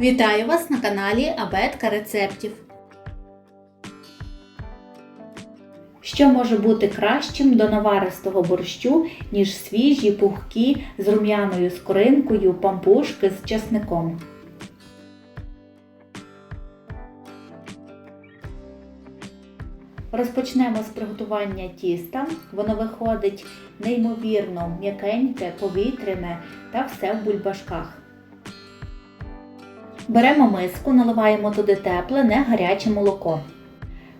Вітаю вас на каналі Абетка рецептів. Що може бути кращим до наваристого борщу, ніж свіжі, пухкі з рум'яною скоринкою пампушки з часником? Розпочнемо з приготування тіста. Воно виходить неймовірно м'якеньке, повітряне та все в бульбашках. Беремо миску, наливаємо туди тепле, не гаряче молоко.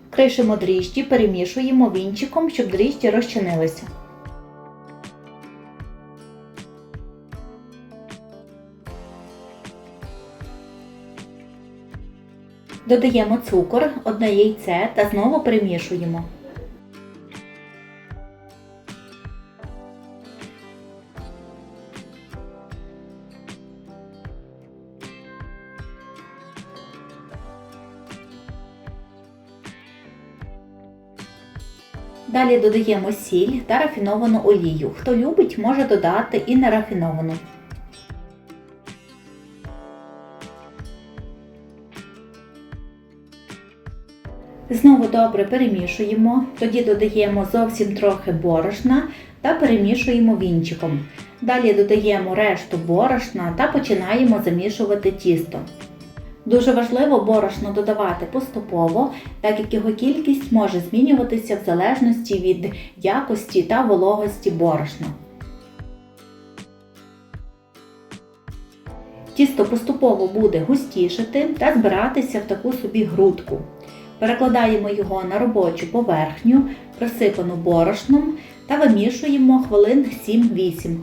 Кришимо дріжджі, перемішуємо вінчиком, щоб дріжджі розчинилися. Додаємо цукор, одне яйце та знову перемішуємо. Далі додаємо сіль та рафіновану олію. Хто любить, може додати і нерафіновану. Знову добре перемішуємо, тоді додаємо зовсім трохи борошна та перемішуємо вінчиком. Далі додаємо решту борошна та починаємо замішувати тісто. Дуже важливо борошно додавати поступово, так як його кількість може змінюватися в залежності від якості та вологості борошна. Тісто поступово буде густішати та збиратися в таку собі грудку. Перекладаємо його на робочу поверхню, присипану борошном та вимішуємо хвилин 7-8.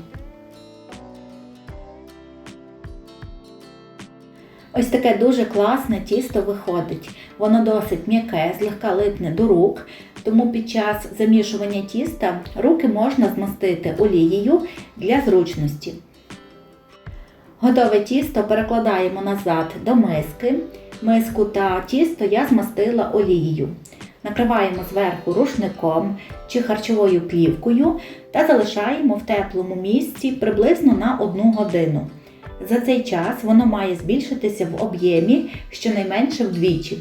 Ось таке дуже класне тісто виходить. Воно досить м'яке, злегка липне до рук, тому під час замішування тіста руки можна змастити олією для зручності. Готове тісто перекладаємо назад до миски. Миску та тісто я змастила олією. Накриваємо зверху рушником чи харчовою плівкою та залишаємо в теплому місці приблизно на 1 годину. За цей час воно має збільшитися в об'ємі щонайменше вдвічі.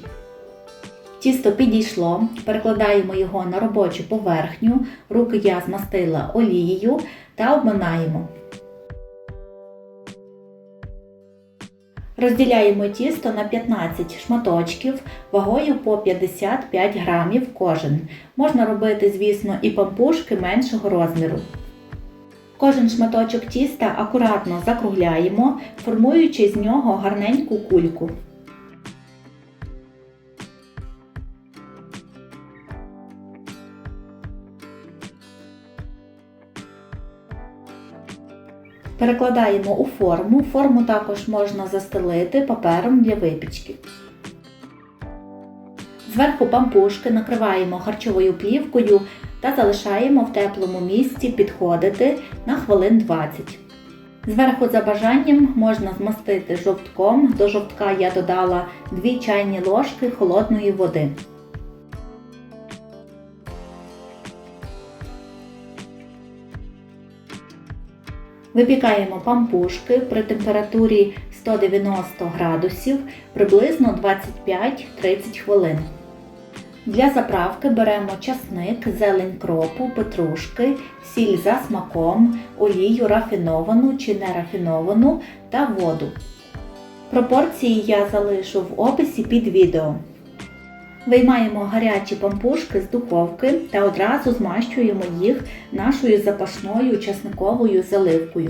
Тісто підійшло, перекладаємо його на робочу поверхню, руки я змастила олією та обминаємо. Розділяємо тісто на 15 шматочків вагою по 55 грамів кожен. Можна робити, звісно, і пампушки меншого розміру. Кожен шматочок тіста акуратно закругляємо, формуючи з нього гарненьку кульку. Перекладаємо у форму. Форму також можна застелити папером для випічки. Зверху пампушки накриваємо харчовою плівкою та залишаємо в теплому місці підходити на хвилин 20. Зверху за бажанням можна змастити жовтком. До жовтка я додала 2 чайні ложки холодної води. Випікаємо пампушки при температурі 190 градусів приблизно 25-30 хвилин. Для заправки беремо часник, зелень кропу, петрушки, сіль за смаком, олію рафіновану чи нерафіновану та воду. Пропорції я залишу в описі під відео. Виймаємо гарячі пампушки з духовки та одразу змащуємо їх нашою запашною часниковою заливкою.